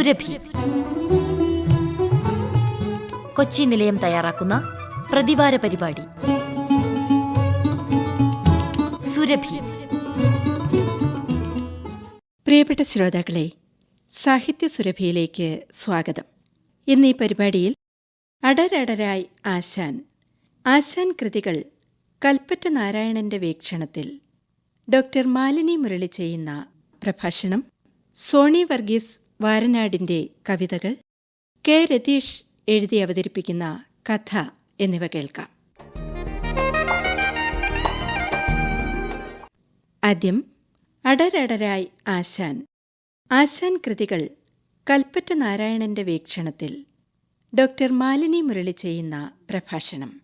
സുരഭി. കൊച്ചി നിലയം തയ്യാറാക്കുന്ന പ്രതിവാര പരിപാടി. സുരഭി. പ്രിയപ്പെട്ട ശ്രോതാക്കളെ സാഹിത്യ സുരഭിയിലേക്ക് സ്വാഗതം. ഇന്ന് ഈ പരിപാടിയിൽ അടരടരായി ആശാൻ ആശാൻ കൃതികൾ കൽപ്പറ്റ നാരായണന്റെ വീക്ഷണത്തിൽ ഡോക്ടർ മാലിനി മുരളി ചെയ്യുന്ന പ്രഭാഷണം സോണി വർഗീസ് വാരനാടിന്റെ കവിതകൾ കെ രതീഷ് എഴുതി അവതരിപ്പിക്കുന്ന കഥ എന്നിവ കേൾക്കാം. ആദ്യം അടരടരായി ആശാൻ. ആശാൻ കൃതികൾ കൽപ്പറ്റ നാരായണന്റെ വീക്ഷണത്തിൽ ഡോക്ടർ മാലിനി മുരളി ചെയ്യുന്ന പ്രഭാഷണം.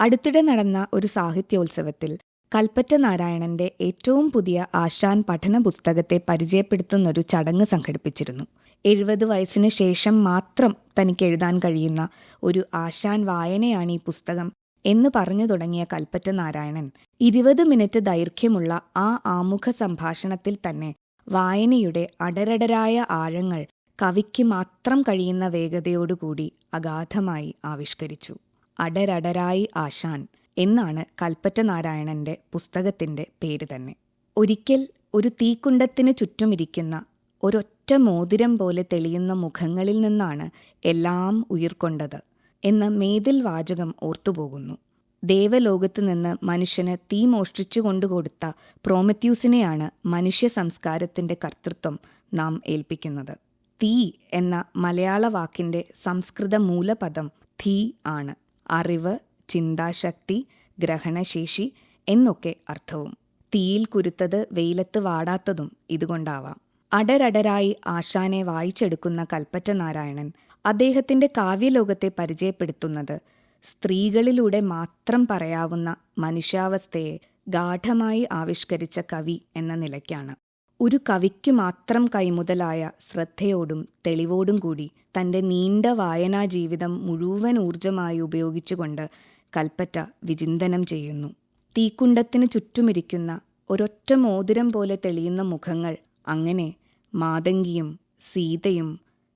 അടുത്തിടെ നടന്ന ഒരു സാഹിത്യോത്സവത്തിൽ കൽപ്പറ്റ നാരായണന്റെ ഏറ്റവും പുതിയ ആശാൻ പഠന പുസ്തകത്തെ പരിചയപ്പെടുത്തുന്നൊരു ചടങ്ങ് സംഘടിപ്പിച്ചിരുന്നു. എഴുപത് വയസ്സിന് ശേഷം മാത്രം തനിക്ക് എഴുതാൻ കഴിയുന്ന ഒരു ആശാൻ വായനയാണ് ഈ പുസ്തകം എന്ന് പറഞ്ഞു തുടങ്ങിയ കൽപ്പറ്റ നാരായണൻ ഇരുപത് മിനിറ്റ് ദൈർഘ്യമുള്ള ആ ആമുഖ സംഭാഷണത്തിൽ തന്നെ വായനയുടെ അടരടരായ ആഴങ്ങൾ കവിക്ക് മാത്രം കഴിയുന്ന വേഗതയോടുകൂടി അഗാധമായി ആവിഷ്കരിച്ചു. അടരടരായി ആശാൻ എന്നാണ് കൽപ്പറ്റ നാരായണന്റെ പുസ്തകത്തിന്റെ പേര് തന്നെ. ഒരിക്കൽ ഒരു തീക്കുണ്ടത്തിന് ചുറ്റുമിരിക്കുന്ന ഒരൊറ്റ മോതിരം പോലെ തെളിയുന്ന മുഖങ്ങളിൽ നിന്നാണ് എല്ലാം ഉയിർക്കൊണ്ടത് എന്ന മേതിൽ വാചകം ഓർത്തുപോകുന്നു. ദേവലോകത്ത് നിന്ന് മനുഷ്യന് തീ മോഷ്ടിച്ചു കൊണ്ടുകൊടുത്ത പ്രോമത്യൂസിനെയാണ് മനുഷ്യ സംസ്കാരത്തിന്റെ കർത്തൃത്വം നാം ഏൽപ്പിക്കുന്നത്. തീ എന്ന മലയാള വാക്കിന്റെ സംസ്കൃത മൂലപദം ധീ ആണ്. അറിവ് ചിന്താശക്തി ഗ്രഹണശേഷി എന്നൊക്കെ അർത്ഥവും. തീയിൽ കുരുത്തത് വെയിലത്ത് വാടാത്തതും ഇതുകൊണ്ടാവാം. അടരടരായി ആശാനെ വായിച്ചെടുക്കുന്ന കൽപ്പറ്റ നാരായണൻ അദ്ദേഹത്തിന്റെ കാവ്യലോകത്തെ പരിചയപ്പെടുത്തുന്നത് സ്ത്രീകളിലൂടെ മാത്രം പറയാവുന്ന മനുഷ്യാവസ്ഥയെ ഗാഠമായി ആവിഷ്കരിച്ച കവി എന്ന നിലയ്ക്കാണ്. ഒരു കവിക്കു മാത്രം കൈമുതലായ ശ്രദ്ധയോടും തെളിവോടും കൂടി തന്റെ നീണ്ട വായനാ ജീവിതം മുഴുവൻ ഊർജമായി ഉപയോഗിച്ചുകൊണ്ട് കൽപ്പറ്റ വിചിന്തനം ചെയ്യുന്നു. തീക്കുണ്ടത്തിന് ചുറ്റുമിരിക്കുന്ന ഒരൊറ്റ മോതിരം പോലെ തെളിയുന്ന മുഖങ്ങൾ അങ്ങനെ മാതങ്കിയും സീതയും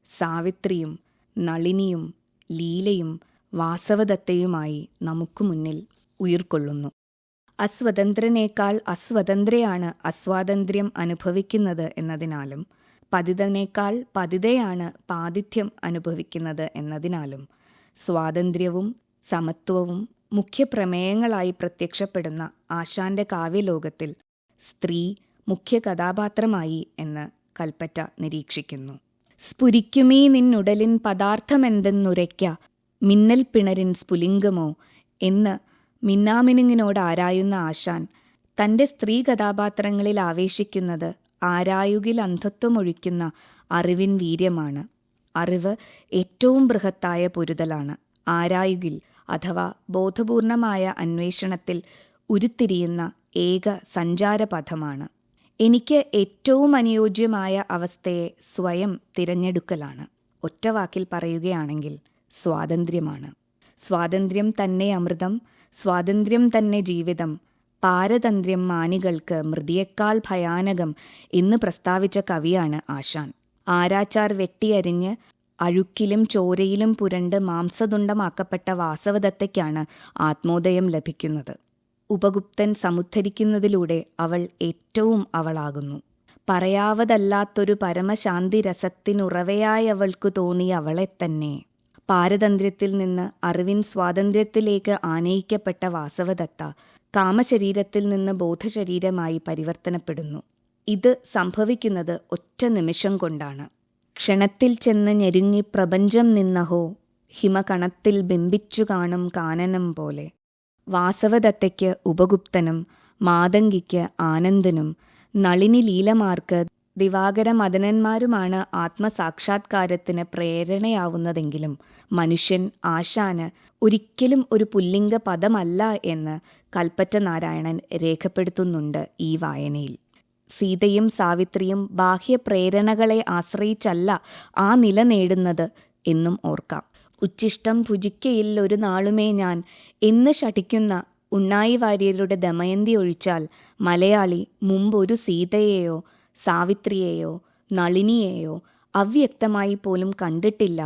സാവിത്രിയും നളിനിയും ലീലയും വാസവദത്തയുമായി നമുക്ക് മുന്നിൽ ഉയർക്കൊള്ളുന്നു. അസ്വതന്ത്രനേക്കാൾ അസ്വതന്ത്രയാണ് അസ്വാതന്ത്ര്യം അനുഭവിക്കുന്നത് എന്നതിനാലും പതിതനേക്കാൾ പതിതയാണ് പാതിഥ്യം അനുഭവിക്കുന്നത് എന്നതിനാലും സ്വാതന്ത്ര്യവും സമത്വവും മുഖ്യപ്രമേയങ്ങളായി പ്രത്യക്ഷപ്പെടുന്ന ആശാന്റെ കാവ്യലോകത്തിൽ സ്ത്രീ മുഖ്യ കഥാപാത്രമായി എന്ന് കൽപ്പറ്റ നിരീക്ഷിക്കുന്നു. സ്ഫുരിക്കുമീ നിന്നുടലിൻ പദാർത്ഥമെന്തെന്നുരയ്ക്ക മിന്നൽ പിണരിൻ സ്ഫുലിംഗമോ എന്ന് മിന്നാമിനുങ്ങിനോട് ആരായുന്ന ആശാൻ തന്റെ സ്ത്രീ കഥാപാത്രങ്ങളിൽ ആവേശിക്കുന്നത് ആരായുകിൽ അന്ധത്വമൊഴിക്കുന്ന അറിവിൻ വീര്യമാണ്. അറിവ് ഏറ്റവും ബൃഹത്തായ പൊരുതലാണ്. ആരായുകിൽ അഥവാ ബോധപൂർണമായ അന്വേഷണത്തിൽ ഉരുത്തിരിയുന്ന ഏക സഞ്ചാരപഥമാണ്. എനിക്ക് ഏറ്റവും അനുയോജ്യമായ അവസ്ഥയെ സ്വയം തിരഞ്ഞെടുക്കലാണ്. ഒറ്റവാക്കിൽ പറയുകയാണെങ്കിൽ സ്വാതന്ത്ര്യമാണ്. സ്വാതന്ത്ര്യം തന്നെ അമൃതം സ്വാതന്ത്ര്യം തന്നെ ജീവിതം പാരതന്ത്ര്യം മാനികൾക്ക് മൃതിയേക്കാൾ ഭയാനകം എന്ന് പ്രസ്താവിച്ച കവിയാണ് ആശാൻ. ആരാച്ചാർ വെട്ടിയരിഞ്ഞ് അഴുക്കിലും ചോരയിലും പുരണ്ട് മാംസതുണ്ടമാക്കപ്പെട്ട വാസവദത്തയ്ക്കാണ് ആത്മോദയം ലഭിക്കുന്നത്. ഉപഗുപ്തൻ സമുദ്ധരിക്കുന്നതിലൂടെ അവൾ ഏറ്റവും അവളാകുന്നു. പറയാവതല്ലാത്തൊരു പരമശാന്തി രസത്തിനുറവയായി അവൾക്കു തോന്നിയ അവളെ തന്നെ. പാരതന്ത്ര്യത്തിൽ നിന്ന് അറിവിൻ സ്വാതന്ത്ര്യത്തിലേക്ക് ആനയിക്കപ്പെട്ട വാസവദത്ത കാമശരീരത്തിൽ നിന്ന് ബോധശരീരമായി പരിവർത്തനപ്പെടുന്നു. ഇത് സംഭവിക്കുന്നത് ഒറ്റ നിമിഷം കൊണ്ടാണ്. ക്ഷണത്തിൽ ചെന്ന് ഞെരുങ്ങി പ്രപഞ്ചം നിന്നഹോ ഹിമകണത്തിൽ ബിംബിച്ചു കാണും കാനനം പോലെ. വാസവദത്തയ്ക്ക് ഉപഗുപ്തനും മാതങ്കിക്ക് ആനന്ദനും നളിനി ലീലമാർക്ക് ദിവാകര മദനന്മാരുമാണ് ആത്മസാക്ഷാത്കാരത്തിന് പ്രേരണയാവുന്നതെങ്കിലും മനുഷ്യൻ ആശാന് ഒരിക്കലും ഒരു പുല്ലിംഗ പദമല്ല എന്ന് കൽപ്പറ്റ നാരായണൻ രേഖപ്പെടുത്തുന്നുണ്ട് ഈ വായനയിൽ. സീതയും സാവിത്രിയും ബാഹ്യപ്രേരണകളെ ആശ്രയിച്ചല്ല ആ നില നേടുന്നത് എന്നും ഓർക്കാം. ഉച്ചിഷ്ടം ഭുജിക്കയിൽ ഒരു നാളുമേ ഞാൻ എന്ന് ശഠിക്കുന്ന ഉണ്ണായി വാര്യരുടെ ദമയന്തി ഒഴിച്ചാൽ മലയാളി മുമ്പൊരു സീതയെയോ സാവിത്രിയെയോ നളിനിയെയോ അവ്യക്തമായി പോലും കണ്ടിട്ടില്ല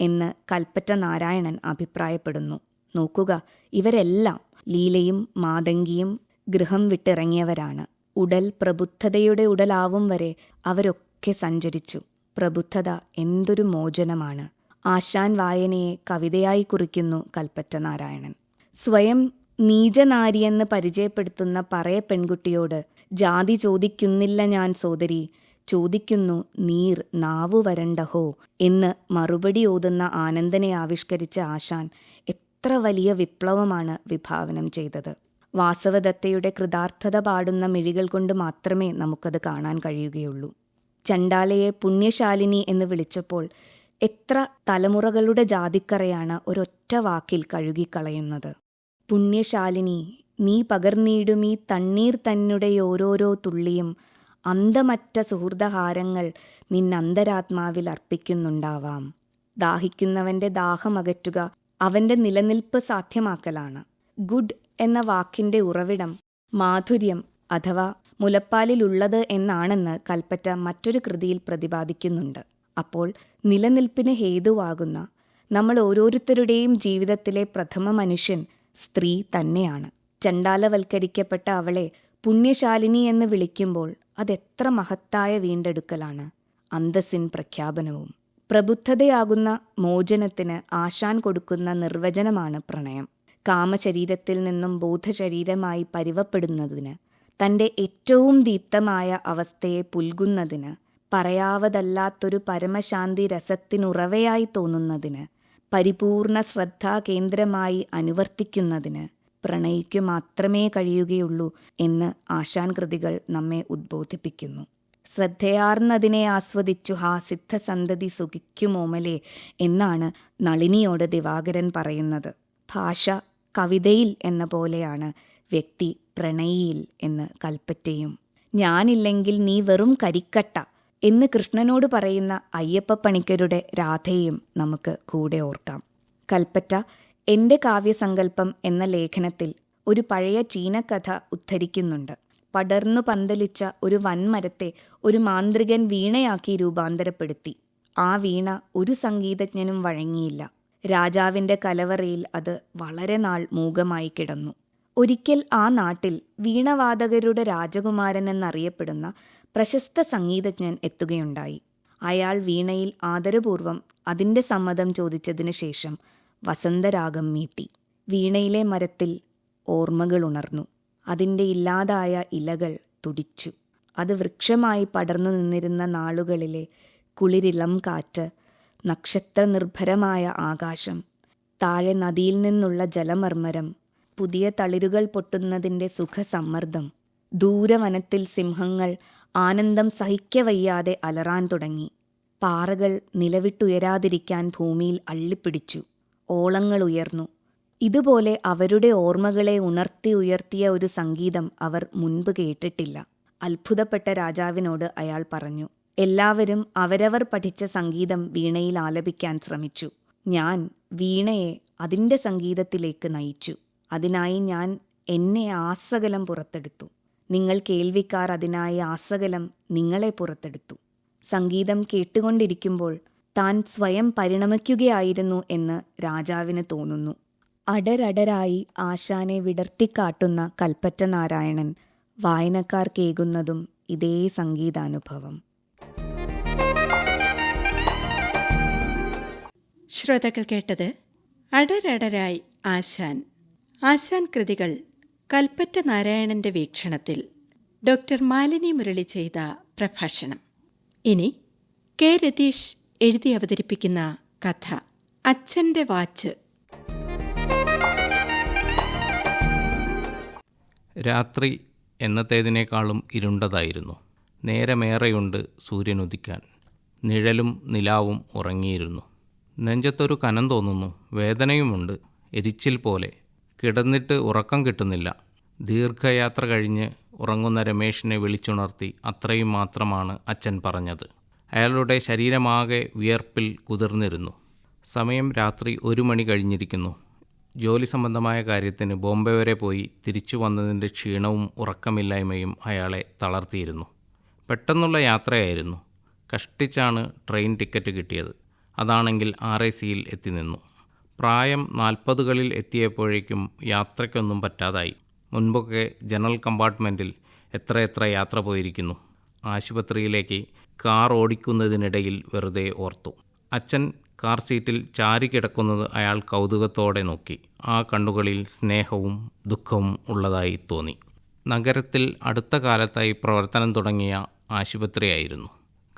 എന്ന് കൽപ്പറ്റ നാരായണൻ അഭിപ്രായപ്പെടുന്നു. നോക്കുക ഇവരെല്ലാം ലീലയും മാതങ്കിയും ഗൃഹം വിട്ടിറങ്ങിയവരാണ്. ഉടൽ പ്രബുദ്ധതയുടെ ഉടലാവും വരെ അവരൊക്കെ സഞ്ചരിച്ചു. പ്രബുദ്ധത എന്തൊരു മോചനമാണ്. ആശാൻ വായനയെ കവിതയായി കുറിക്കുന്നു കൽപ്പറ്റ നാരായണൻ സ്വയം നീചനാരിയെന്ന് പരിചയപ്പെടുത്തുന്ന പറയ പെൺകുട്ടിയോട് ജാതി ചോദിക്കുന്നില്ല ഞാൻ സോദരി ചോദിക്കുന്നു നീർ നാവു വരണ്ടഹോ എന്ന് മറുപടി ഓതുന്ന ആനന്ദനെ ആവിഷ്കരിച്ച ആശാൻ എത്ര വലിയ വിപ്ലവമാണ് വിഭാവനം ചെയ്തത്. വാസവദത്തയുടെ കൃതാർത്ഥത പാടുന്ന മിഴികൾ കൊണ്ട് മാത്രമേ നമുക്കത് കാണാൻ കഴിയുകയുള്ളൂ. ചണ്ടാലയെ പുണ്യശാലിനി എന്ന് വിളിച്ചപ്പോൾ എത്ര തലമുറകളുടെ ജാതിക്കറയാണ് ഒരൊറ്റ വാക്കിൽ കഴുകിക്കളയുന്നത്. പുണ്യശാലിനി നീ പകർന്നീടുമീ തണ്ണീർ തന്നുടെ ഓരോരോ തുള്ളിയും അന്തമറ്റ സുഹൃദഹാരങ്ങൾ നിന്നന്തരാത്മാവിൽ അർപ്പിക്കുന്നുണ്ടാവാം. ദാഹിക്കുന്നവന്റെ ദാഹമകറ്റുക അവന്റെ നിലനിൽപ്പ് സാധ്യമാക്കലാണ്. ഗുഡ് എന്ന വാക്കിന്റെ ഉറവിടം മാധുര്യം അഥവാ മുലപ്പാലിലുള്ളത് എന്നാണെന്ന് കൽപ്പറ്റ മറ്റൊരു കൃതിയിൽ പ്രതിപാദിക്കുന്നുണ്ട്. അപ്പോൾ നിലനിൽപ്പിന് ഹേതുവാകുന്ന നമ്മൾ ഓരോരുത്തരുടെയും ജീവിതത്തിലെ പ്രഥമ മനുഷ്യൻ സ്ത്രീ തന്നെയാണ്. ചണ്ടാലവൽക്കരിക്കപ്പെട്ട അവളെ പുണ്യശാലിനി എന്ന് വിളിക്കുമ്പോൾ അതെത്ര മഹത്തായ വീണ്ടെടുക്കലാണ്. അന്തസ്സിൻ പ്രഖ്യാപനവും പ്രബുദ്ധതയാകുന്ന മോചനത്തിന് ആശാൻ കൊടുക്കുന്ന നിർവചനമാണ് പ്രണയം. കാമശരീരത്തിൽ നിന്നും ബോധശരീരമായി പരിവപ്പെടുന്നതിന് തന്റെ ഏറ്റവും ദീപ്തമായ അവസ്ഥയെ പുൽകുന്നതിന് പറയാവതല്ലാത്തൊരു പരമശാന്തി രസത്തിനുറവയായി തോന്നുന്നതിന് പരിപൂർണ ശ്രദ്ധാ കേന്ദ്രമായി അനുവർത്തിക്കുന്നതിന് പ്രണയിക്കു മാത്രമേ കഴിയുകയുള്ളൂ എന്ന് ആശാൻ കൃതികൾ നമ്മെ ഉദ്ബോധിപ്പിക്കുന്നു. ശ്രദ്ധയാർന്നതിനെ ആസ്വദിച്ചു ഹാ സിദ്ധസന്തതി സുഖിക്കുമോമലേ എന്നാണ് നളിനിയോട് ദിവാകരൻ പറയുന്നത്. ഭാഷ കവിതയിൽ എന്ന പോലെയാണ് വ്യക്തി പ്രണയിയിൽ എന്ന് കൽപ്പറ്റയും. ഞാനില്ലെങ്കിൽ നീ വെറും കരിക്കട്ട എന്ന് കൃഷ്ണനോട് പറയുന്ന അയ്യപ്പ പണിക്കരുടെ രാധയും നമുക്ക് കൂടെ ഓർക്കാം. കൽപ്പറ്റ എന്റെ കാവ്യസങ്കല്പം എന്ന ലേഖനത്തിൽ ഒരു പഴയ ചീനക്കഥ ഉദ്ധരിക്കുന്നുണ്ട്. പടർന്നു പന്തലിച്ച ഒരു വൻമരത്തെ ഒരു മാന്ത്രികൻ വീണയാക്കി രൂപാന്തരപ്പെടുത്തി. ആ വീണ ഒരു സംഗീതജ്ഞനും വഴങ്ങിയില്ല. രാജാവിന്റെ കലവറയിൽ അത് വളരെ നാൾ മൂകമായി കിടന്നു. ഒരിക്കൽ ആ നാട്ടിൽ വീണവാദകരുടെ രാജകുമാരൻ എന്നറിയപ്പെടുന്ന പ്രശസ്ത സംഗീതജ്ഞൻ എത്തുകയുണ്ടായി. അയാൾ വീണയിൽ ആദരപൂർവം അതിന്റെ സമ്മതം ചോദിച്ചതിനു ശേഷം വസന്തരാഗം മീട്ടി വീണയിലെ മരത്തിൽ ഓർമ്മകൾ ഉണർന്നു. അതിന്റെ ഇല്ലാതായ ഇലകൾ തുടിച്ചു. അത് വൃക്ഷമായി പടർന്നു നിന്നിരുന്ന നാളുകളിലെ കുളിരിളം കാറ്റ് നക്ഷത്രനിർഭരമായ ആകാശം താഴെ നദിയിൽ നിന്നുള്ള ജലമർമ്മരം പുതിയ തളിരുകൾ പൊട്ടുന്നതിന്റെ സുഖസമ്മർദ്ദം ദൂരവനത്തിൽ സിംഹങ്ങൾ ആനന്ദം സഹിക്കവയ്യാതെ അലറാൻ തുടങ്ങി. പാറകൾ നിലവിട്ടുയരാതിരിക്കാൻ ഭൂമിയിൽ അള്ളിപ്പിടിച്ചു. ഓളങ്ങൾ ഉയർന്നു. ഇതുപോലെ അവരുടെ ഓർമ്മകളെ ഉണർത്തി ഉയർത്തിയ ഒരു സംഗീതം അവർ മുൻപ് കേട്ടിട്ടില്ല. അത്ഭുതപ്പെട്ട രാജാവിനോട് അയാൾ പറഞ്ഞു എല്ലാവരും അവരവർ പഠിച്ച സംഗീതം വീണയിൽ ആലപിക്കാൻ ശ്രമിച്ചു. ഞാൻ വീണയെ അതിന്റെ സംഗീതത്തിലേക്ക് നയിച്ചു. അതിനായി ഞാൻ എന്നെ ആസകലം പുറത്തെടുത്തു. നിങ്ങൾ കേൾവിക്കാർ അതിനായി ആസകലം നിങ്ങളെ പുറത്തെടുത്തു. സംഗീതം കേട്ടുകൊണ്ടിരിക്കുമ്പോൾ താൻ സ്വയം പരിണമിക്കുകയായിരുന്നു എന്ന് രാജാവിന് തോന്നുന്നു. അടരടരായി ആശാനെ വിടർത്തിക്കാട്ടുന്ന കൽപ്പറ്റ നാരായണൻ വായനക്കാർക്കേകുന്നതും ഇതേ സംഗീതാനുഭവം. ശ്രോതാക്കൾ കേട്ടത് അടരടരായി ആശാൻ. ആശാൻ കൃതികൾ കൽപ്പറ്റ നാരായണന്റെ വീക്ഷണത്തിൽ ഡോക്ടർ മാലിനി മുരളി ചെയ്ത പ്രഭാഷണം. ഇനി കെ രതീഷ് എഴുതി അവതരിപ്പിക്കുന്ന കഥ അച്ഛന്റെ വാച്ച്. രാത്രി എന്നത്തേതിനേക്കാളും ഇരുണ്ടതായിരുന്നു. നേരമേറെയുണ്ട് സൂര്യനുദിക്കാൻ. നിഴലും നിലാവും ഉറങ്ങിയിരുന്നു. നെഞ്ചത്തൊരു കനം തോന്നുന്നു. വേദനയുമുണ്ട്. എരിച്ചിൽ പോലെ. കിടന്നിട്ട് ഉറക്കം കിട്ടുന്നില്ല. ദീർഘയാത്ര കഴിഞ്ഞ് ഉറങ്ങുന്ന രമേഷിനെ വിളിച്ചുണർത്തി അത്രയും മാത്രമാണ് അച്ഛൻ പറഞ്ഞത്. അയാളുടെ ശരീരമാകെ വിയർപ്പിൽ കുതിർന്നിരുന്നു. സമയം രാത്രി ഒരു മണി കഴിഞ്ഞിരിക്കുന്നു. ജോലി സംബന്ധമായ കാര്യത്തിന് ബോംബെ വരെ പോയി തിരിച്ചു വന്നതിന്റെ ക്ഷീണവും ഉറക്കമില്ലായ്മയും അയാളെ തളർത്തിയിരുന്നു. പെട്ടെന്നുള്ള യാത്രയായിരുന്നു. കഷ്ടിച്ചാണ് ട്രെയിൻ ടിക്കറ്റ് കിട്ടിയത്. അതാണെങ്കിൽ ആർ ഐ സിയിൽ എത്തി നിന്നു. പ്രായം നാൽപ്പതുകളിൽ എത്തിയപ്പോഴേക്കും യാത്രയ്ക്കൊന്നും പറ്റാതായി. മുൻപൊക്കെ ജനറൽ കമ്പാർട്ട്മെന്റിൽ എത്രയെത്ര യാത്ര പോയിരിക്കുന്നു. ആശുപത്രിയിലേക്ക് കാർ ഓടിക്കുന്നതിനിടയിൽ വെറുതെ ഓർത്തു. അച്ഛൻ കാർ സീറ്റിൽ ചാരി കിടക്കുന്നത് അയാൾ കൗതുകത്തോടെ നോക്കി. ആ കണ്ണുകളിൽ സ്നേഹവും ദുഃഖവും ഉള്ളതായി തോന്നി. നഗരത്തിൽ അടുത്ത കാലത്തായി പ്രവർത്തനം തുടങ്ങിയ ആശുപത്രിയായിരുന്നു.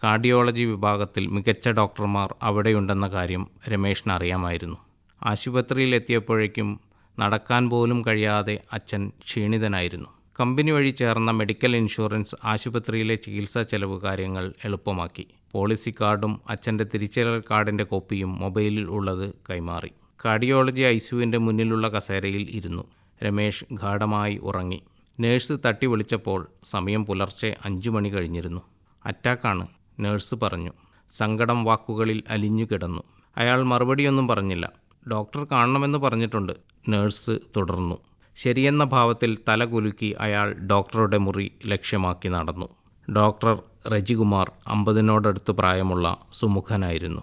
കാർഡിയോളജി വിഭാഗത്തിൽ മികച്ച ഡോക്ടർമാർ അവിടെയുണ്ടെന്ന കാര്യം രമേഷിന് അറിയാമായിരുന്നു. ആശുപത്രിയിലെത്തിയപ്പോഴേക്കും നടക്കാൻ പോലും കഴിയാതെ അച്ഛൻ ക്ഷീണിതനായിരുന്നു. കമ്പനി വഴി ചേർന്ന മെഡിക്കൽ ഇൻഷുറൻസ് ആശുപത്രിയിലെ ചികിത്സാ ചെലവ് കാര്യങ്ങൾ എളുപ്പമാക്കി. പോളിസി കാർഡും അച്ഛന്റെ തിരിച്ചറിയൽ കാർഡിന്റെ കോപ്പിയും മൊബൈലിൽ ഉള്ളത് കൈമാറി. കാർഡിയോളജി ഐസിയുവിന്റെ മുന്നിലുള്ള കസേരയിൽ ഇരുന്നു. രമേഷ് ഗാഠമായി ഉറങ്ങി. നേഴ്സ് തട്ടി വിളിച്ചപ്പോൾ സമയം പുലർച്ചെ അഞ്ചു മണി കഴിഞ്ഞിരുന്നു. അറ്റാക്കാണ് നേഴ്സ് പറഞ്ഞു. സങ്കടം വാക്കുകളിൽ അലിഞ്ഞു കിടന്നു. അയാൾ മറുപടിയൊന്നും പറഞ്ഞില്ല. ഡോക്ടർ കാണണമെന്ന് പറഞ്ഞിട്ടുണ്ട്. നേഴ്സ് തുടർന്നു. ശരിയെന്ന ഭാവത്തിൽ തല കുലുക്കി അയാൾ ഡോക്ടറുടെ മുറി ലക്ഷ്യമാക്കി നടന്നു. ഡോക്ടർ റജികുമാർ അമ്പതിനോടടുത്ത് പ്രായമുള്ള സുമുഖനായിരുന്നു.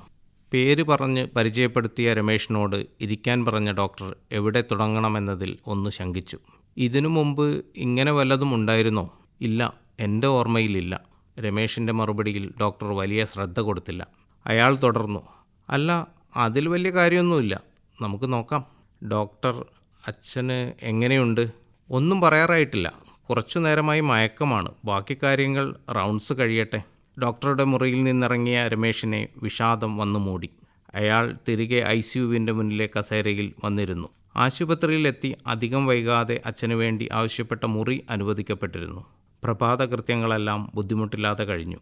പേര് പറഞ്ഞ് പരിചയപ്പെടുത്തിയ രമേഷിനോട് ഇരിക്കാൻ പറഞ്ഞ ഡോക്ടർ എവിടെ തുടങ്ങണമെന്നതിൽ ഒന്ന് ശങ്കിച്ചു. ഇതിനു മുമ്പ് ഇങ്ങനെ വല്ലതും ഉണ്ടായിരുന്നോ? ഇല്ല എന്റെ ഓർമ്മയിലില്ല. രമേഷിന്റെ മറുപടിയിൽ ഡോക്ടർ വലിയ ശ്രദ്ധ കൊടുത്തില്ല. അയാൾ തുടർന്നു അല്ല അതിൽ വലിയ കാര്യമൊന്നുമില്ല. നമുക്ക് നോക്കാം. ഡോക്ടർ അച്ഛന് എങ്ങനെയുണ്ട്? ഒന്നും പറയാറായിട്ടില്ല. കുറച്ചു നേരമായി മയക്കമാണ്. ബാക്കി കാര്യങ്ങൾ റൗണ്ട്സ് കഴിയട്ടെ. ഡോക്ടറുടെ മുറിയിൽ നിന്നിറങ്ങിയ രമേഷിനെ വിഷാദം വന്നു മൂടി. അയാൾ തിരികെ ഐ സിയുവിന്റെ മുന്നിലെ കസേരയിൽ വന്നിരുന്നു. ആശുപത്രിയിലെത്തി അധികം വൈകാതെ അച്ഛനു വേണ്ടി ആവശ്യപ്പെട്ട മുറി അനുവദിക്കപ്പെട്ടിരുന്നു. പ്രഭാത കൃത്യങ്ങളെല്ലാം ബുദ്ധിമുട്ടില്ലാതെ കഴിഞ്ഞു.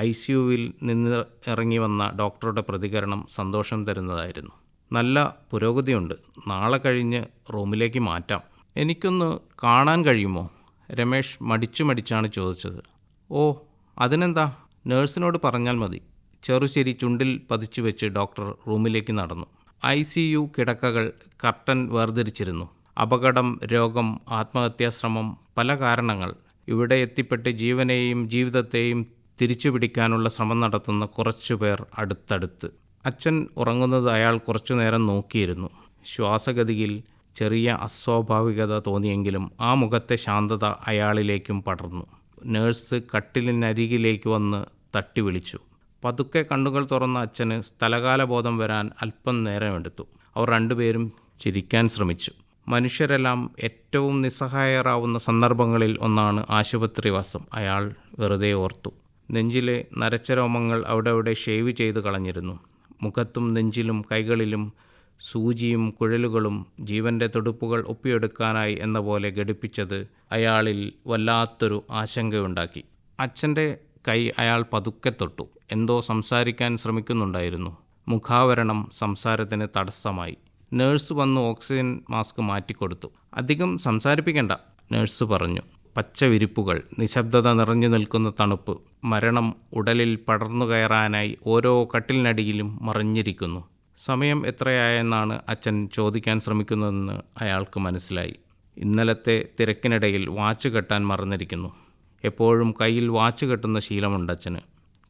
ഐ സിയുവിൽ നിന്ന് ഇറങ്ങി വന്ന ഡോക്ടറുടെ പ്രതികരണം സന്തോഷം തരുന്നതായിരുന്നു. നല്ല പുരോഗതിയുണ്ട്. നാളെ കഴിഞ്ഞ് റൂമിലേക്ക് മാറ്റാം. എനിക്കൊന്ന് കാണാൻ കഴിയുമോ? രമേഷ് മടിച്ചു മടിച്ചാണ് ചോദിച്ചത്. ഓ അതിനെന്താ? നേഴ്സിനോട് പറഞ്ഞാൽ മതി. ചെറുശ്ശേരി ചുണ്ടിൽ പതിച്ചു വെച്ച് ഡോക്ടർ റൂമിലേക്ക് നടന്നു. ഐ സി യു കിടക്കകൾ കർട്ടൻ വേർതിരിച്ചിരുന്നു. അപകടം രോഗം ആത്മഹത്യാശ്രമം പല കാരണങ്ങൾ ഇവിടെ എത്തിപ്പെട്ട് ജീവനെയും ജീവിതത്തെയും തിരിച്ചുപിടിക്കാനുള്ള ശ്രമം നടത്തുന്ന കുറച്ചുപേർ അടുത്തടുത്ത്. അച്ഛൻ ഉറങ്ങുന്നത് അയാൾ കുറച്ചു നേരം നോക്കിയിരുന്നു. ശ്വാസഗതിയിൽ ചെറിയ അസ്വാഭാവികത തോന്നിയെങ്കിലും ആ മുഖത്തെ ശാന്തത അയാളിലേക്കും പടർന്നു. നേഴ്സ് കട്ടിലിനരികിലേക്ക് വന്ന് തട്ടി വിളിച്ചു. പതുക്കെ കണ്ണുകൾ തുറന്ന അച്ഛന് സ്ഥലകാലബോധം വരാൻ അല്പം നേരമെടുത്തു. അവർ രണ്ടുപേരും ചിരിക്കാൻ ശ്രമിച്ചു. മനുഷ്യരെല്ലാം ഏറ്റവും നിസ്സഹായരാവുന്ന സന്ദർഭങ്ങളിൽ ഒന്നാണ് ആശുപത്രിവാസം. അയാൾ വെറുതെ ഓർത്തു. നെഞ്ചിലെ നരച്ച രോമങ്ങൾ അവിടെ അവിടെ ഷേവ് ചെയ്ത് കളഞ്ഞിരുന്നു. മുഖത്തും നെഞ്ചിലും കൈകളിലും സൂചിയും കുഴലുകളും ജീവന്റെ തുടുപ്പുകൾ ഒപ്പിയെടുക്കാനായി എന്ന പോലെ ഘടിപ്പിച്ചത് അയാളിൽ വല്ലാത്തൊരു ആശങ്കയുണ്ടാക്കി. അച്ഛന്റെ കൈ അയാൾ പതുക്കെ തൊട്ടു. എന്തോ സംസാരിക്കാൻ ശ്രമിക്കുന്നുണ്ടായിരുന്നു. മുഖാവരണം സംസാരത്തിന് തടസ്സമായി. നേഴ്സ് വന്ന് ഓക്സിജൻ മാസ്ക് മാറ്റിക്കൊടുത്തു. അധികം സംസാരിപ്പിക്കണ്ട നേഴ്സ് പറഞ്ഞു. പച്ചവിരിപ്പുകൾ നിശബ്ദത നിറഞ്ഞു നിൽക്കുന്ന തണുപ്പ് മരണം ഉടലിൽ പടർന്നു കയറാനായി ഓരോ കട്ടിലിനടിയിലും മറിഞ്ഞിരിക്കുന്നു. സമയം എത്രയായെന്നാണ് അച്ഛൻ ചോദിക്കാൻ ശ്രമിക്കുന്നതെന്ന് അയാൾക്ക് മനസ്സിലായി. ഇന്നലത്തെ തിരക്കിനിടയിൽ വാച്ച് കെട്ടാൻ മറന്നിരിക്കുന്നു. എപ്പോഴും കയ്യിൽ വാച്ച് കെട്ടുന്ന ശീലമുണ്ട് അച്ഛന്.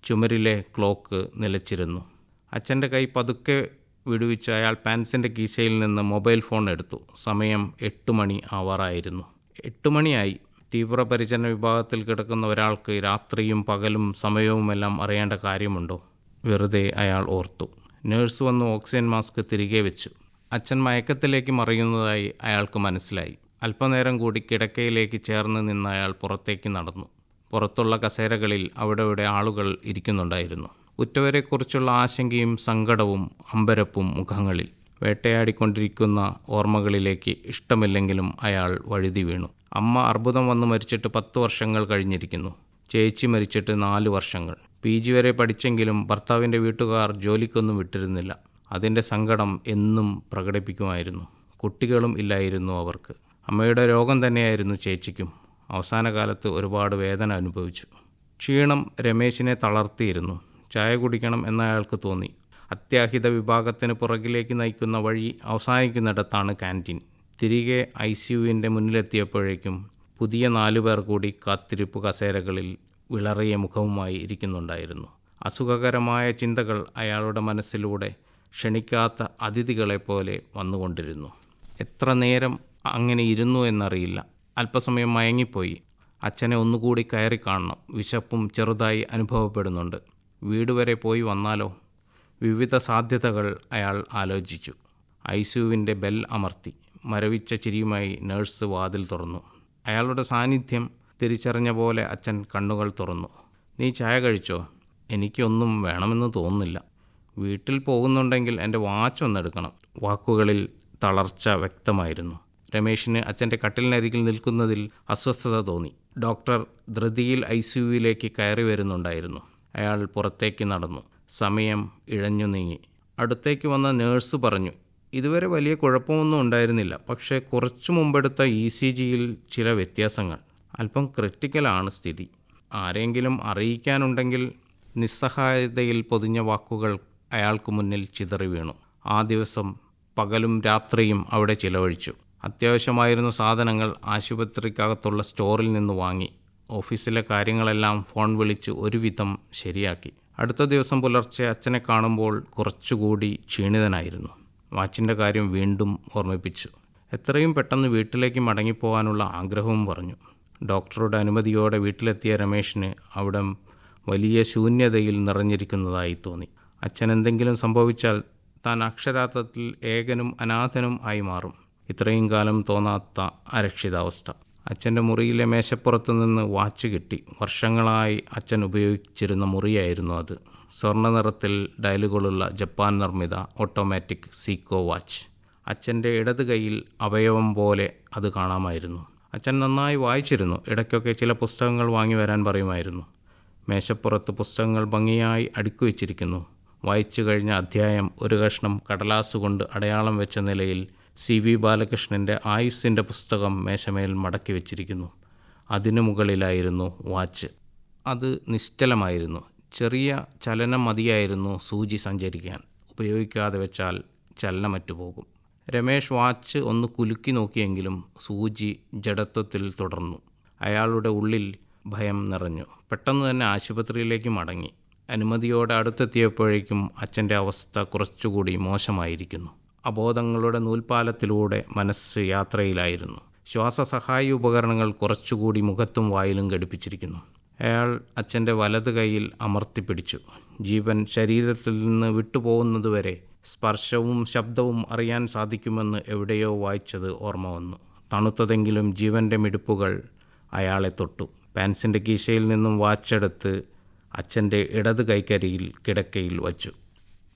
ചുമരിലെ ക്ലോക്ക് നിലച്ചിരുന്നു. അച്ഛന്റെ കൈ പതുക്കെ വിടുവിച്ച് അയാൾ പാൻസിന്റെ കീശയിൽ നിന്ന് മൊബൈൽ ഫോൺ എടുത്തു. സമയം എട്ട് മണി ആവാറായിരുന്നു. എട്ട് മണിയായി. തീവ്രപരിചരണ വിഭാഗത്തിൽ കിടക്കുന്ന ഒരാൾക്ക് രാത്രിയും പകലും സമയവുമെല്ലാം അറിയേണ്ട കാര്യമുണ്ടോ? വെറുതെ അയാൾ ഓർത്തു. നേഴ്സ് വന്ന് ഓക്സിജൻ മാസ്ക് തിരികെ വെച്ചു. അച്ഛൻ മയക്കത്തിലേക്ക് മറിയുന്നതായി അയാൾക്ക് മനസ്സിലായി. അല്പനേരം കൂടി കിടക്കയിലേക്ക് ചേർന്ന് നിന്ന് അയാൾ പുറത്തേക്ക് നടന്നു. പുറത്തുള്ള കസേരകളിൽ അവിടെ ഇവിടെ ആളുകൾ ഇരിക്കുന്നുണ്ടായിരുന്നു. ഉറ്റവരെക്കുറിച്ചുള്ള ആശങ്കയും സങ്കടവും അമ്പരപ്പും മുഖങ്ങളിൽ. വേട്ടയാടിക്കൊണ്ടിരിക്കുന്ന ഓർമ്മകളിലേക്ക് ഇഷ്ടമില്ലെങ്കിലും അയാൾ വഴുതി വീണു. അമ്മ അർബുദം വന്ന് മരിച്ചിട്ട് പത്ത് വർഷങ്ങൾ കഴിഞ്ഞിരിക്കുന്നു. ചേച്ചി മരിച്ചിട്ട് നാല് വർഷങ്ങൾ. പി ജി വരെ പഠിച്ചെങ്കിലും ഭർത്താവിന്റെ വീട്ടുകാർ ജോലിക്കൊന്നും വിട്ടിരുന്നില്ല. അതിന്റെ സങ്കടം എന്നും പ്രകടിപ്പിക്കുമായിരുന്നു. കുട്ടികളും ഇല്ലായിരുന്നു അവർക്ക്. അമ്മയുടെ രോഗം തന്നെയായിരുന്നു ചേച്ചിക്കും. അവസാന കാലത്ത് ഒരുപാട് വേദന അനുഭവിച്ചു. ക്ഷീണം രമേശിനെ തളർത്തിയിരുന്നു. ചായ കുടിക്കണം എന്ന് അയാൾക്ക് തോന്നി. അത്യാഹിത വിഭാഗത്തിന് പുറകിലേക്ക് നയിക്കുന്ന വഴി അവസാനിക്കുന്നിടത്താണ് ക്യാന്റീൻ തിരികെ ഐ സിയുവിന്റെ മുന്നിലെത്തിയപ്പോഴേക്കും പുതിയ നാലു പേർ കൂടി കാത്തിരിപ്പ് കസേരകളിൽ വിളറിയ മുഖവുമായി ഇരിക്കുന്നുണ്ടായിരുന്നു. അസുഖകരമായ ചിന്തകൾ അയാളുടെ മനസ്സിലൂടെ ക്ഷണിക്കാത്ത അതിഥികളെപ്പോലെ വന്നുകൊണ്ടിരുന്നു. എത്ര നേരം അങ്ങനെ ഇരുന്നു എന്നറിയില്ല. അല്പസമയം മയങ്ങിപ്പോയി. അച്ഛനെ ഒന്നുകൂടി കയറി കാണണം. വിശപ്പും ചെറുതായി അനുഭവപ്പെടുന്നുണ്ട്. വീട് വരെ പോയി വന്നാലോ? വിവിധ സാധ്യതകൾ അയാൾ ആലോചിച്ചു. ഐസുവിന്റെ ബെൽ അമർത്തി. മരവിച്ച ചിരിയുമായി നഴ്സ് വാതിൽ തുറന്നു. അയാളുടെ സാന്നിധ്യം തിരിച്ചറിഞ്ഞ പോലെ അച്ഛൻ കണ്ണുകൾ തുറന്നു. നീ ചായ കഴിച്ചോ? എനിക്കൊന്നും വേണമെന്ന് തോന്നുന്നില്ല. വീട്ടിൽ പോകുന്നുണ്ടെങ്കിൽ എന്റെ വാച്ച് ഒന്നെടുക്കണം. വാക്കുകളിൽ തളർച്ച വ്യക്തമായിരുന്നു. രമേശിന് അച്ഛന്റെ കട്ടിലിനരികിൽ നിൽക്കുന്നതിൽ അസ്വസ്ഥത തോന്നി. ഡോക്ടർ ധൃതിയിൽ ഐ സിയുവിലേക്ക് കയറി വരുന്നുണ്ടായിരുന്നു. അയാൾ പുറത്തേക്ക് നടന്നു. സമയം ഇഴഞ്ഞു നീങ്ങി. അടുത്തേക്ക് വന്ന നേഴ്സ് പറഞ്ഞു ഇതുവരെ വലിയ കുഴപ്പമൊന്നും ഉണ്ടായിരുന്നില്ല. പക്ഷേ കുറച്ചു മുമ്പെടുത്ത ഇ സി ജിയിൽ ചില വ്യത്യാസങ്ങൾ. അല്പം ക്രിട്ടിക്കലാണ് സ്ഥിതി. ആരെങ്കിലും അറിയിക്കാനുണ്ടെങ്കിൽ നിസ്സഹായതയിൽ പൊതിഞ്ഞ വാക്കുകൾ അയാൾക്ക് മുന്നിൽ ചിതറി വീണു. ആ ദിവസം പകലും രാത്രിയും അവിടെ ചിലവഴിച്ചു. അത്യാവശ്യമായിരുന്ന സാധനങ്ങൾ ആശുപത്രിക്കകത്തുള്ള സ്റ്റോറിൽ നിന്ന് വാങ്ങി. ഓഫീസിലെ കാര്യങ്ങളെല്ലാം ഫോൺ വിളിച്ച് ഒരുവിധം ശരിയാക്കി. അടുത്ത ദിവസം പുലർച്ചെ അച്ഛനെ കാണുമ്പോൾ കുറച്ചുകൂടി ക്ഷീണിതനായിരുന്നു. വാച്ചിന്റെ കാര്യം വീണ്ടും ഓർമ്മിപ്പിച്ചു. എത്രയും പെട്ടെന്ന് വീട്ടിലേക്ക് മടങ്ങിപ്പോകാനുള്ള ആഗ്രഹവും പറഞ്ഞു. ഡോക്ടറുടെ അനുമതിയോടെ വീട്ടിലെത്തിയ രമേശിന് അവിടം വലിയ ശൂന്യതയിൽ നിറഞ്ഞിരിക്കുന്നതായി തോന്നി. അച്ഛൻ എന്തെങ്കിലും സംഭവിച്ചാൽ താൻ അക്ഷരാർത്ഥത്തിൽ ഏകനും അനാഥനും ആയി മാറും. ഇത്രയും കാലം തോന്നാത്ത അരക്ഷിതാവസ്ഥ. അച്ഛന്റെ മുറിയിലെ മേശപ്പുറത്ത് നിന്ന് വാച്ച് കിട്ടി. വർഷങ്ങളായി അച്ഛൻ ഉപയോഗിച്ചിരുന്ന മുറിയായിരുന്നു അത്. സ്വർണ നിറത്തിൽ ഡയലുകളുള്ള ജപ്പാൻ നിർമ്മിത ഓട്ടോമാറ്റിക് സീക്കോ വാച്ച്. അച്ഛന്റെ ഇടത് കൈയിൽ അവയവം പോലെ അത് കാണാമായിരുന്നു. അച്ഛൻ നന്നായി വായിച്ചിരുന്നു. ഇടയ്ക്കൊക്കെ ചില പുസ്തകങ്ങൾ വാങ്ങി വരാൻ പറയുമായിരുന്നു. മേശപ്പുറത്ത് പുസ്തകങ്ങൾ ഭംഗിയായി അടുക്കി വച്ചിരിക്കുന്നു. വായിച്ചു കഴിഞ്ഞ അധ്യായം ഒരു കഷ്ണം കടലാസ് കൊണ്ട് അടയാളം വെച്ച നിലയിൽ സി വി ബാലകൃഷ്ണന്റെ ആയുസ്സിന്റെ പുസ്തകം മേശമേൽ മടക്കി വെച്ചിരിക്കുന്നു. അതിനു മുകളിലായിരുന്നു വാച്ച്. അത് നിശ്ചലമായിരുന്നു. ചെറിയ ചലനം മതിയായിരുന്നു സൂചി സഞ്ചരിക്കാൻ. ഉപയോഗിക്കാതെ വെച്ചാൽ ചലനമറ്റു പോകും. രമേശ് വാച്ച് ഒന്ന് കുലുക്കി നോക്കിയെങ്കിലും സൂചി ജഡത്വത്തിൽ തുടർന്നു. അയാളുടെ ഉള്ളിൽ ഭയം നിറഞ്ഞു. പെട്ടെന്ന് തന്നെ ആശുപത്രിയിലേക്ക് മടങ്ങി. അനുമതിയോടെ അടുത്തെത്തിയപ്പോഴേക്കും അച്ഛന്റെ അവസ്ഥ കുറച്ചുകൂടി മോശമായിരിക്കുന്നു. അബോധങ്ങളുടെ നൂൽപ്പാലത്തിലൂടെ മനസ്സ് യാത്രയിലായിരുന്നു. ശ്വാസസഹായ ഉപകരണങ്ങൾ കുറച്ചുകൂടി മുഖത്തും വായിലും ഘടിപ്പിച്ചിരിക്കുന്നു. അയാൾ അച്ഛന്റെ വലത് കൈയിൽ അമർത്തിപ്പിടിച്ചു. ജീവൻ ശരീരത്തിൽ നിന്ന് വിട്ടുപോകുന്നതുവരെ സ്പർശവും ശബ്ദവും അറിയാൻ സാധിക്കുമെന്ന് എവിടെയോ വായിച്ചത് ഓർമ്മ വന്നു. തണുത്തതെങ്കിലും ജീവന്റെ മിടുപ്പുകൾ അയാളെ തൊട്ടു. പാൻസിന്റെ കീശയിൽ നിന്നും വാച്ചെടുത്ത് അച്ഛന്റെ ഇടത് കൈക്കരിയിൽ കിടക്കയിൽ വച്ചു.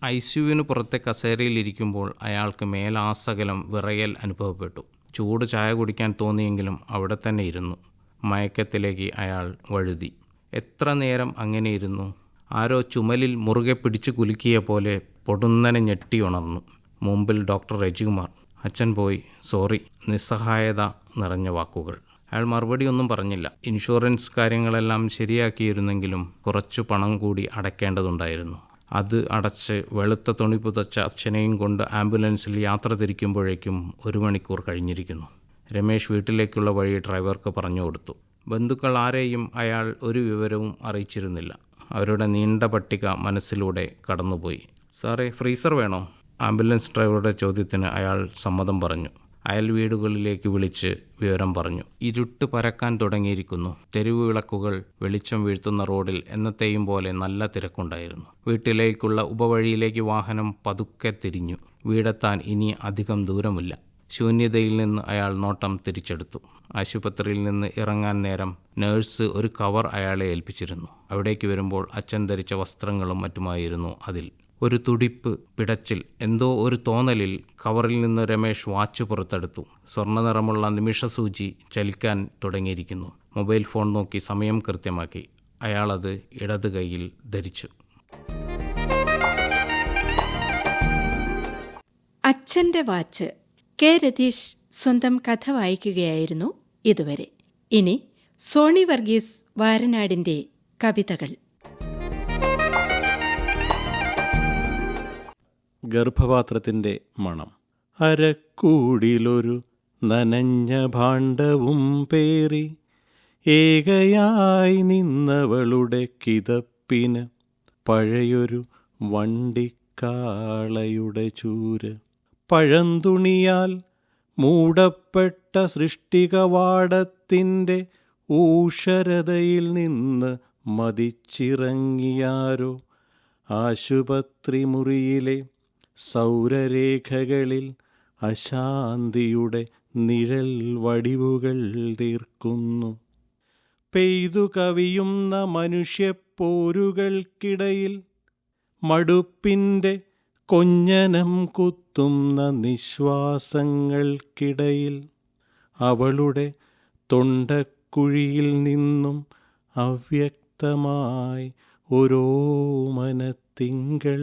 ഐ സിയുവിന് പുറത്തെ കസേരയിൽ ഇരിക്കുമ്പോൾ അയാൾക്ക് മേലാസകലം വിറയൽ അനുഭവപ്പെട്ടു. ചൂട് ചായ കുടിക്കാൻ തോന്നിയെങ്കിലും അവിടെ തന്നെ ഇരുന്നു. മയക്കത്തിലേക്ക് അയാൾ വഴുതി. എത്ര നേരം അങ്ങനെ ഇരുന്നു? ആരോ ചുമലിൽ മുറുകെ പിടിച്ചു കുലുക്കിയ പോലെ പൊടുന്നനെ ഞെട്ടി ഉണർന്നു. മുമ്പിൽ ഡോക്ടർ രജികുമാർ. അച്ഛൻ പോയി. സോറി. നിസ്സഹായത നിറഞ്ഞ വാക്കുകൾ. അയാൾ മറുപടി ഒന്നും പറഞ്ഞില്ല. ഇൻഷുറൻസ് കാര്യങ്ങളെല്ലാം ശരിയാക്കിയിരുന്നെങ്കിലും കുറച്ചു പണം കൂടി അടയ്ക്കേണ്ടതുണ്ടായിരുന്നു. അത് അടച്ച് വെളുത്ത തുണി പുതച്ച അച്ഛനെയും കൊണ്ട് ആംബുലൻസിൽ യാത്ര തിരിക്കുമ്പോഴേക്കും ഒരു മണിക്കൂർ കഴിഞ്ഞിരിക്കുന്നു. രമേശ് വീട്ടിലേക്കുള്ള വഴി ഡ്രൈവർക്ക് പറഞ്ഞു കൊടുത്തു. ബന്ധുക്കൾ ആരെയും അയാൾ ഒരു വിവരവും അറിയിച്ചിരുന്നില്ല. അവരുടെ നീണ്ട പട്ടിക മനസ്സിലൂടെ കടന്നുപോയി. സാറേ ഫ്രീസർ വേണോ? ആംബുലൻസ് ഡ്രൈവറുടെ ചോദ്യത്തിന് അയാൾ സമ്മതം പറഞ്ഞു. അയൽ വീടുകളിലേക്ക് വിളിച്ച് വിവരം പറഞ്ഞു. ഇരുട്ട് പരക്കാൻ തുടങ്ങിയിരിക്കുന്നു. തെരുവ് വിളക്കുകൾ വെളിച്ചം വീഴ്ത്തുന്ന റോഡിൽ എന്നത്തെയും പോലെ നല്ല തിരക്കുണ്ടായിരുന്നു. വീട്ടിലേക്കുള്ള ഉപവഴിയിലേക്ക് വാഹനം പതുക്കെ തിരിഞ്ഞു. വീടെത്താൻ ഇനി അധികം ദൂരമില്ല. ശൂന്യതയിൽ നിന്ന് അയാൾ നോട്ടം തിരിച്ചെടുത്തു. ആശുപത്രിയിൽ നിന്ന് ഇറങ്ങാൻ നേരം നേഴ്സ് ഒരു കവർ അയാളെ ഏൽപ്പിച്ചിരുന്നു. അവിടേക്ക് വരുമ്പോൾ അച്ഛൻ ധരിച്ച വസ്ത്രങ്ങളും മറ്റുമായിരുന്നു അതിൽ. ഒരു തുടിപ്പ് പിടച്ചിൽ എന്തോ ഒരു തോന്നലിൽ കവറിൽ നിന്ന് രമേശ് വാച്ച് പുറത്തെടുത്തു. സ്വർണ നിറമുള്ള നിമിഷസൂചി ചലിക്കാൻ തുടങ്ങിയിരിക്കുന്നു. മൊബൈൽ ഫോൺ നോക്കി സമയം കൃത്യമാക്കി. അയാളത് ഇടത് കൈയിൽ ധരിച്ചു. അച്ഛന്റെ വാച്ച്. കെ. രതീഷ് സ്വന്തം കഥ വായിക്കുകയായിരുന്നു ഇതുവരെ. ഇനി സോണി വർഗീസ് വാരനാടിന്റെ കവിതകൾ. ഗർഭപാത്രത്തിന്റെ മണം. അരക്കൂടിലൊരു നനഞ്ഞ ഭാണ്ഡവും പേറി ഏകയായി നിന്നവളുടെ കിതപ്പിന് പഴയൊരു വണ്ടിക്കാളയുടെ ചൂര്. പഴന്തുണിയാൽ മൂടപ്പെട്ട സൃഷ്ടികവാടത്തിന്റെ ഊഷരതയിൽ നിന്ന് മതിച്ചിറങ്ങിയാരോ ആശുപത്രി മുറിയിലെ സൗരരേഖകളിൽ അശാന്തിയുടെ നിഴൽ വടിവുകൾ തീർക്കുന്നു. പെയ്തു കവിയുന്ന മനുഷ്യപ്പോരുകൾക്കിടയിൽ മടുപ്പിന്റെ കൊഞ്ഞനം കുത്തുന്ന നിശ്വാസങ്ങൾക്കിടയിൽ അവളുടെ തൊണ്ടക്കുഴിയിൽ നിന്നും അവ്യക്തമായി ഓരോ മനത്തിങ്കൾ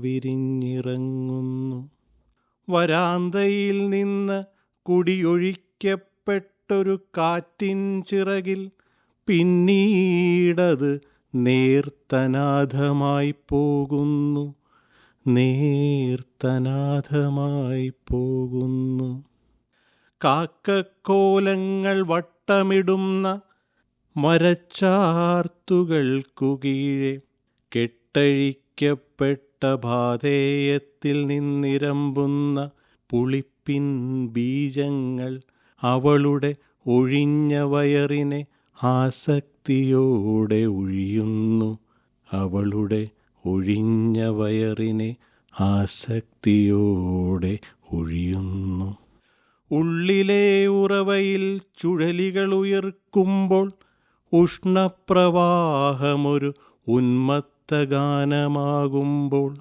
വിരിഞ്ഞിറങ്ങുന്നു. വരാന്തയിൽ നിന്ന് കുടിയൊഴിക്കപ്പെട്ടൊരു കാറ്റിൻ ചിറകിൽ പിന്നീടത് നേർത്തനാഥമായി പോകുന്നു. നേർത്തനാഥമായി പോകുന്നു. കാക്കക്കോലങ്ങൾ വട്ടമിടുന്ന മരച്ചാർത്തുകൾക്കു കീഴെ കെട്ടഴിക്കപ്പെട്ട ഭാതേയത്തിൽ നിന്നിരമ്പുന്ന പുളിപ്പിൻ ബീജങ്ങൾ അവളുടെ ഒഴിഞ്ഞ വയറിനെ ആസക്തിയോടെ ഒഴിയുന്നു അവളുടെ ഒഴിഞ്ഞ വയറിനെ ആസക്തിയോടെ ഒഴിയുന്നു ഉള്ളിലെ ഉറവയിൽ ചുഴലികൾ ഉയർക്കുമ്പോൾ ഉഷ്ണപ്രവാഹമൊരു ഉന്മത്ത ഗാനമാകുമ്പോൾ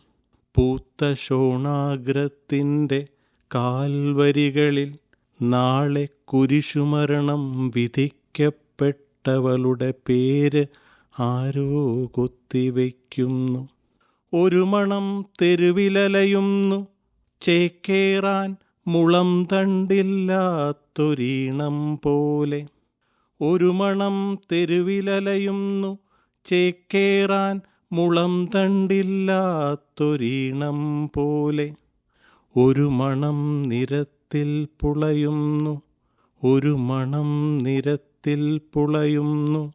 പൂത്ത ശോണാഗ്രത്തിന്റെ കാൽവരികളിൽ നാളെ കുരിശുമരണം വിധിക്കപ്പെട്ടവളുടെ പേര് ആരോ കൊത്തിവയ്ക്കുന്നു. ഒരു മണം തെരുവിലലയുന്നു. ചേക്കേറാൻ മുളം തണ്ടില്ലാത്തൊരീണം പോലെ ഒരു മണം തെരുവിലലയുന്നു. ചേക്കേറാൻ മുളം തണ്ടില്ലാത്തൊരീണം പോലെ. ഒരു മണം നിരത്തിൽ പുളയുന്നു. ഒരു മണം നിരത്തിൽ പുളയുന്നു.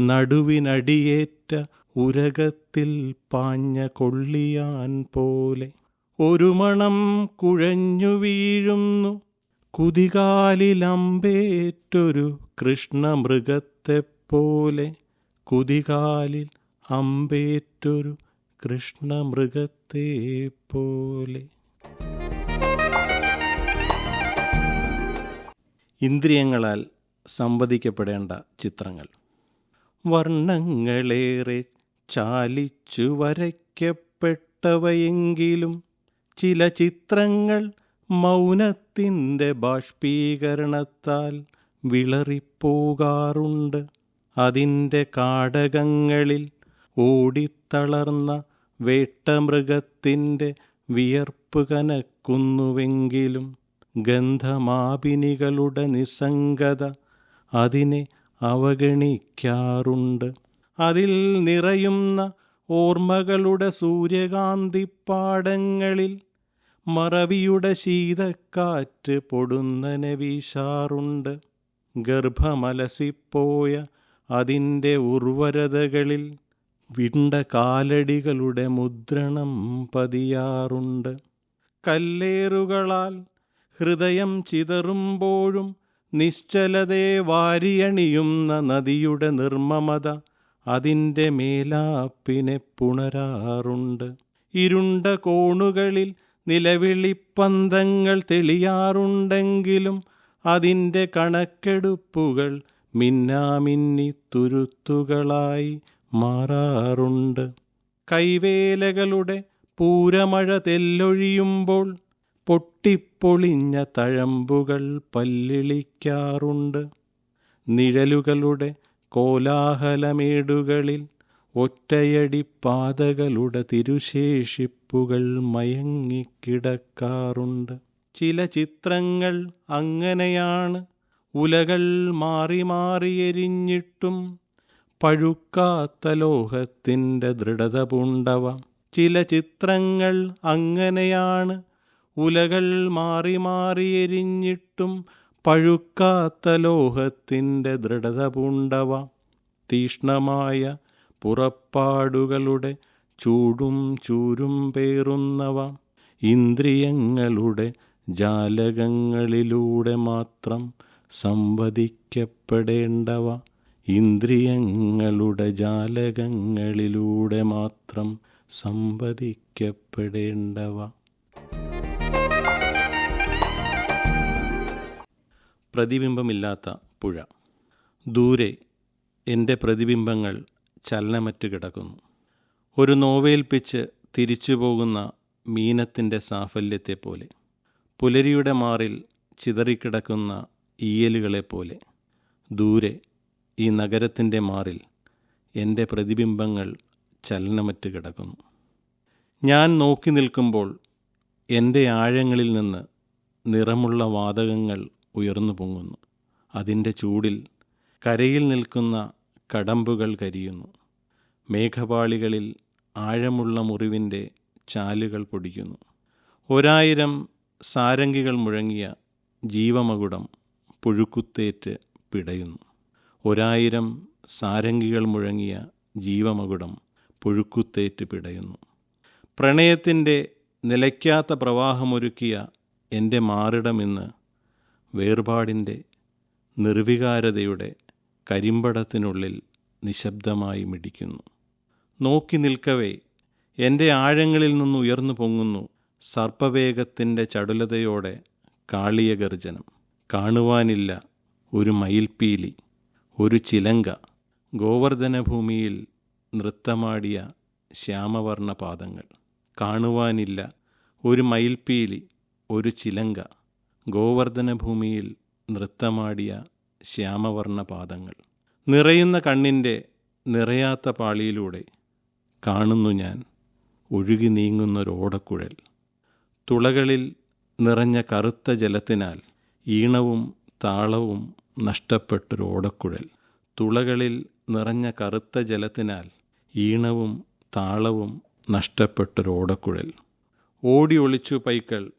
നടുവിനടിയേറ്റ ഉരകത്തിൽ പാഞ്ഞ കൊള്ളിയാൻ പോലെ. ഒരു മണം കുഴഞ്ഞു വീഴുന്നു. കുതികാലിലമ്പേറ്റൊരു കൃഷ്ണമൃഗത്തെപ്പോലെ കുതികാലിൽ അമ്പേറ്റൊരു കൃഷ്ണമൃഗത്തെ പോലെ ഇന്ദ്രിയങ്ങളാൽ സംവദിക്കപ്പെടേണ്ട ചിത്രങ്ങൾ. വർണങ്ങളേറെ ചാലിച്ചു വരയ്ക്കപ്പെട്ടവയെങ്കിലും ചില ചിത്രങ്ങൾ മൗനത്തിന്റെ ബാഷ്പീകരണത്താൽ വിളറിപ്പോകാറുണ്ട്. അതിന്റെ കാടകങ്ങളിൽ ഓടിത്തളർന്ന വേട്ടമൃഗത്തിന്റെ വിയർപ്പ് കനക്കുന്നുവെങ്കിലും ഗന്ധമാപിനികളുടെ നിസ്സംഗത അതിനെ അവഗണിക്കാറുണ്ട്. അതിൽ നിറയുന്ന ഓർമ്മകളുടെ സൂര്യകാന്തിപ്പാടങ്ങളിൽ മറവിയുടെ ശീതക്കാറ്റ് പൊടുന്നനെ വീശാറുണ്ട്. ഗർഭമലസിപ്പോയ അതിന്റെ ഉർവരതകളിൽ വിണ്ട കാലടികളുടെ മുദ്രണം പതിയാറുണ്ട്. കല്ലേറുകളാൽ ഹൃദയം ചിതറുമ്പോഴും നിശ്ചലതയെ വാരിയണിയുന്ന നദിയുടെ നിർമ്മമത അതിന്റെ മേലാപ്പിനെ പുണരാറുണ്ട്. ഇരുണ്ട കോണുകളിൽ നിലവിളിപ്പന്തങ്ങൾ തെളിയാറുണ്ടെങ്കിലും അതിന്റെ കണക്കെടുപ്പുകൾ മിന്നാമിന്നി തുരുത്തുകളായി മാറാറുണ്ട്. കൈവേലകളുടെ പൂരമഴ തെല്ലൊഴിയുമ്പോൾ പൊട്ടിപ്പൊളിഞ്ഞ തഴമ്പുകൾ പല്ലിളിക്കാറുണ്ട്. നിഴലുകളുടെ കോലാഹലമേടുകളിൽ ഒറ്റയടി പാതകളുടെ തിരുശേഷിപ്പുകൾ മയങ്ങിക്കിടക്കാറുണ്ട്. ചില ചിത്രങ്ങൾ അങ്ങനെയാണ്. ഉലകൾ മാറി മാറി എരിഞ്ഞിട്ടും പഴുക്കാത്ത ലോഹത്തിന്റെ ദൃഢത പൂണ്ടവ. ചില ചിത്രങ്ങൾ അങ്ങനെയാണ്. ഉലകൾ മാറി മാറി എരിഞ്ഞിട്ടും പഴുക്കാത്ത ലോഹത്തിന്റെ ദൃഢത പൂണ്ടവ. തീഷ്ണമായ പുറപ്പാടുകളുടെ ചൂടും ചൂരും പേറുന്നവ ഇന്ദ്രിയങ്ങളുടെ ജാലകങ്ങളിലൂടെ മാത്രം സംവദിക്കപ്പെടേണ്ടവ ഇന്ദ്രിയങ്ങളുടെ ജാലകങ്ങളിലൂടെ മാത്രം സംവദിക്കപ്പെടേണ്ടവ. പ്രതിബിംബമില്ലാത്ത പുഴ. ദൂരെ എന്റെ പ്രതിബിംബങ്ങൾ ചലനമറ്റ് കിടക്കുന്നു. ഒരു നോവേൽപ്പിച്ച് തിരിച്ചു പോകുന്ന മീനത്തിന്റെ സാഫല്യത്തെ പോലെ പുലരിയുടെ മാറിൽ ചിതറിക്കിടക്കുന്ന ഈയലുകളെപ്പോലെ ദൂരെ ഈ നഗരത്തിന്റെ മാറിൽ എന്റെ പ്രതിബിംബങ്ങൾ ചലനമറ്റ് കിടക്കുന്നു. ഞാൻ നോക്കി നിൽക്കുമ്പോൾ എന്റെ ആഴങ്ങളിൽ നിന്ന് നിറമുള്ള വാതകങ്ങൾ ഉയർന്നു പൊങ്ങുന്നു. അതിന്റെ ചൂടിൽ കരയിൽ നിൽക്കുന്ന കടമ്പുകൾ കരിയുന്നു. മേഘപാളികളിൽ ആഴമുള്ള മുറിവിന്റെ ചാലുകൾ പൊടിക്കുന്നു. ഒരായിരം സാരംഗികൾ മുഴങ്ങിയ ജീവമകുടം പുഴുക്കുത്തേറ്റ് പിടയുന്നു. ഒരായിരം സാരംഗികൾ മുഴങ്ങിയ ജീവമകുടം പുഴുക്കുത്തേറ്റ് പിടയുന്നു. പ്രണയത്തിന്റെ നിലയ്ക്കാത്ത പ്രവാഹമൊരുക്കിയ എന്റെ മാറിടമിന്ന് വേർപാടിന്റെ നിർവികാരതയുടെ കരിമ്പടത്തിനുള്ളിൽ നിശബ്ദമായി മിടിക്കുന്നു. നോക്കി നിൽക്കവേ എന്റെ ആഴങ്ങളിൽ നിന്ന് ഉയർന്നു പൊങ്ങുന്നു സർപ്പവേഗത്തിന്റെ ചടുലതയോടെ കാളിയ ഗർജനം കാണുവാനില്ല ഒരു മയിൽപ്പീലി ഒരു ചിലങ്ക. ഗോവർദ്ധനഭൂമിയിൽ നൃത്തമാടിയ ശ്യാമവർണ പാദങ്ങൾ കാണുവാനില്ല ഒരു മയിൽപ്പീലി ഒരു ചിലങ്ക. ഗോവർദ്ധനഭൂമിയിൽ നൃത്തമാടിയ ശ്യാമവർണ പാദങ്ങൾ നിറയുന്ന കണ്ണിന്റെ നിറയാത്ത പാളിയിലൂടെ കാണുന്നു ഞാൻ. ഒഴുകി നീങ്ങുന്നൊരോടക്കുഴൽ. തുളകളിൽ നിറഞ്ഞ കറുത്ത ജലത്തിനാൽ ഈണവും താളവും നഷ്ടപ്പെട്ടൊരോടക്കുഴൽ. തുളകളിൽ നിറഞ്ഞ കറുത്ത ജലത്തിനാൽ ഈണവും താളവും നഷ്ടപ്പെട്ടൊരോടക്കുഴൽ. ഓടി ഒളിച്ചു പൈക്കൾ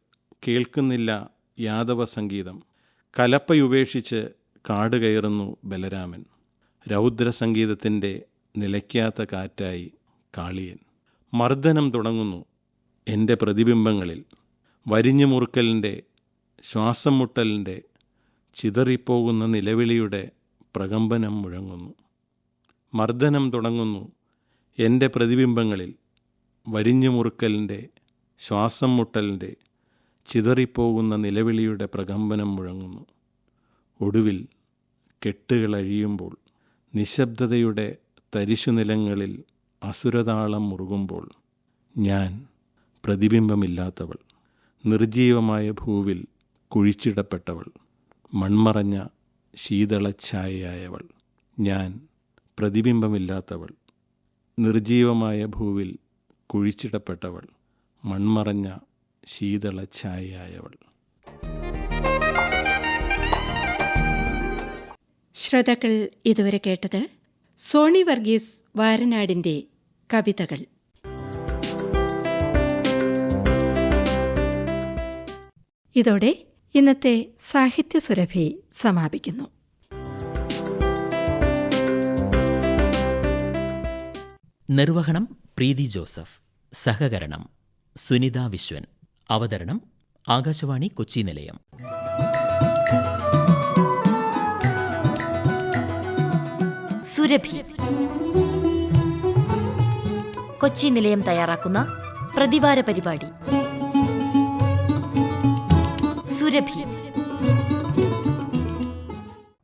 കേൾക്കുന്നില്ല യാദവ സംഗീതം. കലപ്പയുപേക്ഷിച്ച് കാട് കയറുന്നു ബലരാമൻ. രൗദ്രസംഗീതത്തിന്റെ നിലയ്ക്കാത്ത കാറ്റായി കാളിയൻ. മർദ്ദനം തുടങ്ങുന്നു എന്റെ പ്രതിബിംബങ്ങളിൽ. വരിഞ്ഞു മുറുക്കലിന്റെ ശ്വാസം മുട്ടലിന്റെ ചിതറിപ്പോകുന്ന നിലവിളിയുടെ പ്രകമ്പനം മുഴങ്ങുന്നു. മർദ്ദനം തുടങ്ങുന്നു എന്റെ പ്രതിബിംബങ്ങളിൽ. വരിഞ്ഞു മുറുക്കലിന്റെ ശ്വാസം മുട്ടലിന്റെ ചിതറിപ്പോകുന്ന നിലവിളിയുടെ പ്രകമ്പനം മുഴങ്ങുന്നു. ഒടുവിൽ കെട്ടുകളഴിയുമ്പോൾ നിശബ്ദതയുടെ തരിശുനിലങ്ങളിൽ അസുരതാളം മുറുകുമ്പോൾ ഞാൻ പ്രതിബിംബമില്ലാത്തവൾ നിർജീവമായ ഭൂവിൽ കുഴിച്ചിടപ്പെട്ടവൾ മൺമറഞ്ഞ ശീതളഛായയായവൾ ഞാൻ പ്രതിബിംബമില്ലാത്തവൾ നിർജീവമായ ഭൂവിൽ കുഴിച്ചിടപ്പെട്ടവൾ മൺമറഞ്ഞ ശീതളഛായയായവൾ. ശ്രോതാക്കൾ ഇതുവരെ കേട്ടത് സോണി വർഗീസ് വാരനാടിന്റെ കവിതകൾ. ഇതോടെ ഇന്നത്തെ സാഹിത്യ സുരഭി സമാപിക്കുന്നു. നിർവഹണം പ്രീതി ജോസഫ്. സഹകരണം സുനിത വിശ്വൻ. അവതരണം ആകാശവാണി കൊച്ചി നിലയം. സുരഭി. കൊച്ചി നിലയം തയ്യാറാക്കുന്ന പ്രതിവാര പരിപാടി. സുരഭി.